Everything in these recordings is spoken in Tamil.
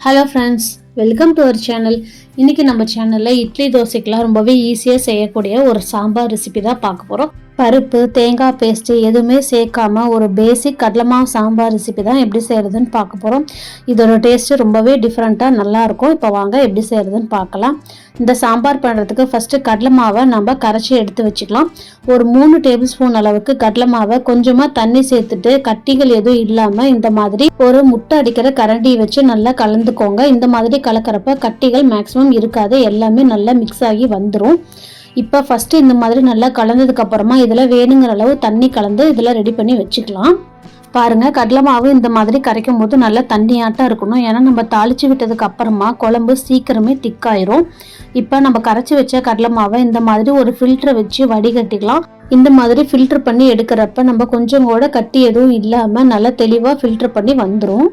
Hello friends welcome to our channel இன்றைக்கி நம்ம சேனலில் இட்லி தோசைக்கெலாம் ரொம்பவே ஈஸியாக செய்யக்கூடிய ஒரு சாம்பார் ரெசிபி தான் பார்க்க போகிறோம் பருப்பு தேங்காய் பேஸ்ட்டு எதுவுமே சேர்க்காம ஒரு பேசிக் கடலை சாம்பார் ரெசிபி தான் எப்படி செய்கிறதுன்னு பார்க்க போகிறோம் இதோட டேஸ்ட்டு ரொம்பவே டிஃப்ரெண்ட்டாக நல்லாயிருக்கும் இப்போ வாங்க எப்படி செய்கிறதுன்னு பார்க்கலாம். இந்த சாம்பார் பண்ணுறதுக்கு ஃபஸ்ட்டு கடலை மாவை நம்ம கரைச்சி எடுத்து வச்சுக்கலாம். ஒரு மூணு டேபிள் ஸ்பூன் அளவுக்கு கடலை மாவை கொஞ்சமாக தண்ணி சேர்த்துட்டு கட்டிகள் எதுவும் இல்லாமல் இந்த மாதிரி ஒரு முட்டை அடிக்கிற கரண்டி வச்சு நல்லா கலந்துக்கோங்க. இந்த மாதிரி கலக்கிறப்ப கட்டிகள் மேக்ஸிமம் இருக்காது. எல்லாமே நல்லா மிக்ஸ் ஆகி வந்துடும் இப்போ ஃபஸ்ட்டு இந்த மாதிரி நல்லா கலந்ததுக்கு அப்புறமா இதில் வேணுங்கிற அளவு தண்ணி கலந்து இதில் ரெடி பண்ணி வச்சுக்கலாம். பாருங்க கடலை மாவு இந்த மாதிரி கரைக்கும் போது நல்லா தண்ணியாட்டம் இருக்கணும். ஏன்னா நம்ம தாளித்து விட்டதுக்கு அப்புறமா குழம்பு சீக்கிரமே திக்காயிரும் இப்போ நம்ம கரைச்சி வச்ச கடலை மாவை இந்த மாதிரி ஒரு ஃபில்டரை வச்சு வடிகட்டிக்கலாம். இந்த மாதிரி ஃபில்டர் பண்ணி எடுக்கிறப்ப நம்ம கொஞ்சம் கூட கட்டி எதுவும் இல்லாமல் நல்லா தெளிவாக ஃபில்டர் பண்ணி வந்துடும்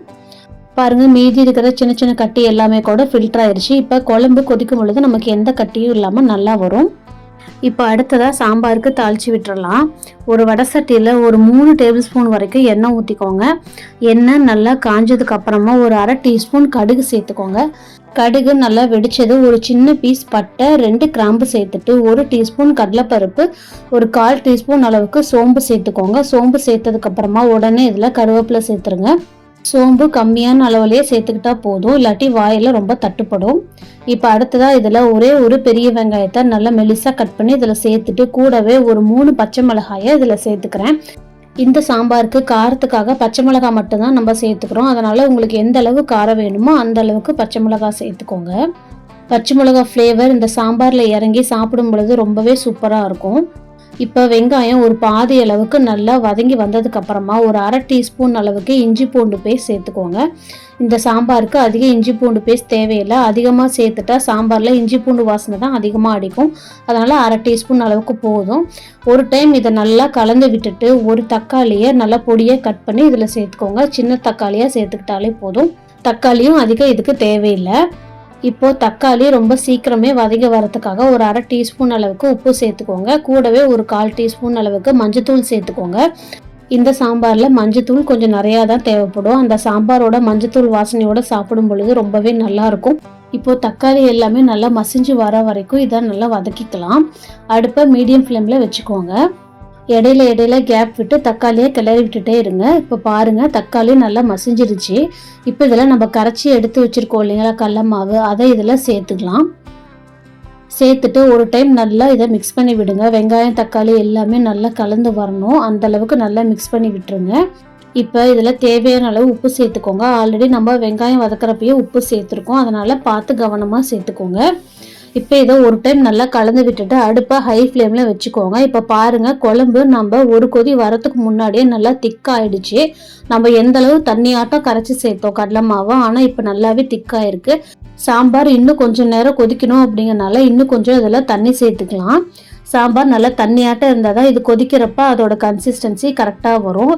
பாருங்கள் மீதி இருக்கிற சின்ன சின்ன கட்டி எல்லாமே கூட ஃபில்டர் ஆயிடுச்சு இப்போ குழம்பு கொதிக்கும் பொழுது நமக்கு எந்த கட்டியும் இல்லாமல் நல்லா வரும். இப்போ அடுத்ததாக சாம்பாருக்கு தாளித்து விட்டுறலாம். ஒரு வடை சட்டியில் ஒரு மூணு டேபிள் ஸ்பூன் வரைக்கும் எண்ணெய் ஊற்றிக்கோங்க எண்ணெய் நல்லா காஞ்சதுக்கு அப்புறமா ஒரு அரை டீஸ்பூன் கடுகு சேர்த்துக்கோங்க. கடுகு நல்லா வெடிச்சது ஒரு சின்ன பீஸ் பட்டை ரெண்டு கிராம்பு சேர்த்துட்டு ஒரு டீஸ்பூன் கடலைப்பருப்பு ஒரு கால் டீஸ்பூன் அளவுக்கு சோம்பு சேர்த்துக்கோங்க. சோம்பு சேர்த்ததுக்கப்புறமா உடனே இதில் கருவேப்பிலை சேர்த்துருங்க. சோம்பு கம்மியான அளவுலேயே சேர்த்துக்கிட்டா போதும் இல்லாட்டி வாயில் ரொம்ப தட்டுப்படும். இப்போ அடுத்ததாக இதில் ஒரே ஒரு பெரிய வெங்காயத்தை நல்லா மெலிசாக கட் பண்ணி இதில் சேர்த்துட்டு கூடவே ஒரு மூணு பச்சை மிளகாயை இதில் சேர்த்துக்கிறேன். இந்த சாம்பாருக்கு காரத்துக்காக பச்சை மிளகாய் மட்டும்தான் நம்ம சேர்த்துக்கிறோம். அதனால் உங்களுக்கு எந்த அளவு காரம் வேணுமோ அந்த அளவுக்கு பச்சை மிளகாய் சேர்த்துக்கோங்க. பச்சை மிளகாய் ஃப்ளேவர் இந்த சாம்பாரில் இறங்கி சாப்பிடும் பொழுது ரொம்பவே சூப்பராக இருக்கும். இப்போ வெங்காயம் ஒரு பாதி அளவுக்கு நல்லா வதங்கி வந்ததுக்கு அப்புறமா ஒரு அரை டீஸ்பூன் அளவுக்கு இஞ்சி பூண்டு பேஸ்ட் சேர்த்துக்கோங்க. இந்த சாம்பாருக்கு அதிக இஞ்சி பூண்டு பேஸ்ட் தேவையில்லை. அதிகமாக சேர்த்துட்டா சாம்பாரில் இஞ்சி பூண்டு வாசனை தான் அதிகமாக அடிக்கும். அதனால் அரை டீஸ்பூன் அளவுக்கு போதும். ஒரு டைம் இதை நல்லா கலந்து விட்டுட்டு ஒரு தக்காளியை நல்லா பொடியாக கட் பண்ணி இதில் சேர்த்துக்கோங்க. சின்ன தக்காளியாக சேர்த்துக்கிட்டாலே போதும். தக்காளியும் அதிகம் இதுக்கு தேவையில்லை. இப்போ தக்காளி ரொம்ப சீக்கிரமே வதங்கி வரதுக்காக ஒரு அரை டீஸ்பூன் அளவுக்கு உப்பு சேர்த்துக்கோங்க. கூடவே ஒரு கால் டீஸ்பூன் அளவுக்கு மஞ்சத்தூள் சேர்த்துக்கோங்க. இந்த சாம்பாரில் மஞ்சத்தூள் கொஞ்சம் நிறையா தான் தேவைப்படும். அந்த சாம்பாரோட மஞ்சத்தூள் வாசனையோட சாப்பிடும் பொழுது ரொம்பவே நல்லா இருக்கும் இப்போ தக்காளி எல்லாமே நல்லா மசிஞ்சு வர வரைக்கும் இதை நல்லா வதக்கிக்கலாம். அடுப்பை மீடியம் ஃப்ளேமில் வச்சுக்கோங்க. இடையில இடையில கேப் விட்டு தக்காளியை கிளறி விட்டுட்டே இருங்க. இப்போ பாருங்க தக்காளி நல்லா மசிஞ்சிருச்சு. இப்போ இதில் நம்ம கரைச்சி எடுத்து வச்சிருக்கோம் இல்லைங்களா கடல மாவு. அதை இதில் சேர்த்துக்கலாம். சேர்த்துட்டு ஒரு டைம் நல்லா இதை மிக்ஸ் பண்ணி விடுங்க. வெங்காயம் தக்காளி எல்லாமே நல்லா கலந்து வரணும். அந்த அளவுக்கு நல்லா மிக்ஸ் பண்ணி விட்டுருங்க. இப்போ இதில் தேவையான அளவு உப்பு சேர்த்துக்கோங்க. ஆல்ரெடி நம்ம வெங்காயம் வதக்கிறப்பயே உப்பு சேர்த்துருக்கோம். அதனால் பார்த்து கவனமாக சேர்த்துக்கோங்க. இப்போ இதை ஒரு டைம் நல்லா கலந்து விட்டுட்டு அடுப்பை ஹை ஃப்ளேமில் வச்சுக்கோங்க. இப்போ பாருங்கள் குழம்பு நம்ம ஒரு கொதி வரத்துக்கு முன்னாடியே நல்லா திக்காயிடுச்சு நம்ம எந்த அளவு தண்ணியாட்டம் கரைச்சி சேர்த்தோம் கடலை மாவை ஆனால் இப்போ நல்லாவே திக்காயிருக்கு சாம்பார் இன்னும் கொஞ்சம் நேரம் கொதிக்கணும் அப்படிங்கிறனால இன்னும் கொஞ்சம் இதில் தண்ணி சேர்த்துக்கலாம். சாம்பார் நல்லா தண்ணியாட்டம் இருந்தால் தான் இது கொதிக்கிறப்ப அதோட கன்சிஸ்டன்சி கரெக்டாக வரும்.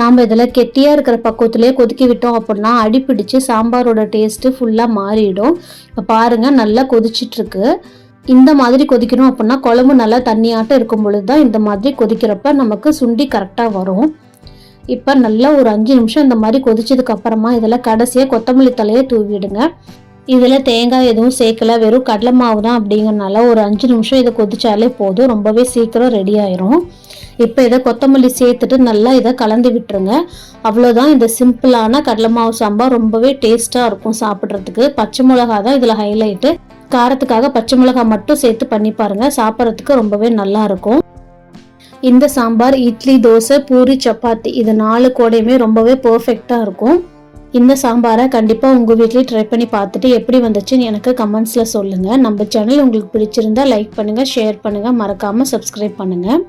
நாம் இதில் கெட்டியாக இருக்கிற பக்குவத்துலேயே கொதிக்க விட்டோம் அப்படின்னா அடிப்பிடிச்சு சாம்பாரோட டேஸ்ட்டு ஃபுல்லாக மாறிடும். இப்போ பாருங்கள் நல்லா கொதிச்சிட்ருக்கு. இந்த மாதிரி கொதிக்கணும் அப்படின்னா குழம்பு நல்லா தண்ணியாட்டம் இருக்கும் பொழுது தான் இந்த மாதிரி கொதிக்கிறப்ப நமக்கு சுண்டி கரெக்டாக வரும். இப்போ நல்லா ஒரு அஞ்சு நிமிஷம் இந்த மாதிரி கொதிச்சதுக்கு அப்புறமா இதில் கடைசியாக கொத்தமல்லி தலையை தூவிடுங்க. இதில் தேங்காய் எதுவும் சேர்க்கல. வெறும் கடலை மாவு தான் அப்படிங்கறனால ஒரு அஞ்சு நிமிஷம் இதை கொதிச்சாலே போதும். ரொம்பவே சீக்கிரம் ரெடி ஆயிரும். இப்போ இதை கொத்தமல்லி சேர்த்துட்டு நல்லா இதை கலந்து விட்டுருங்க. அவ்வளோதான் இந்த சிம்பிளான கடலை மாவு சாம்பார் ரொம்பவே டேஸ்ட்டாக இருக்கும் சாப்பிட்றதுக்கு. பச்சை மிளகா தான் இதில் ஹைலைட்டு காரத்துக்காக பச்சை மிளகா மட்டும் சேர்த்து பண்ணி பாருங்கள் சாப்பிட்றதுக்கு ரொம்பவே நல்லா இருக்கும். இந்த சாம்பார் இட்லி தோசை பூரி சப்பாத்தி இது நாலு கூடையுமே ரொம்பவே பர்ஃபெக்டாக இருக்கும். இந்த சாம்பாரை கண்டிப்பாக உங்கள் வீட்லேயே ட்ரை பண்ணி பார்த்துட்டு எப்படி வந்துச்சுன்னு எனக்கு கமெண்ட்ஸில் சொல்லுங்கள் நம்ம சேனல் உங்களுக்கு பிடிச்சிருந்தா லைக் பண்ணுங்கள் ஷேர் பண்ணுங்கள் மறக்காமல் சப்ஸ்கிரைப் பண்ணுங்கள்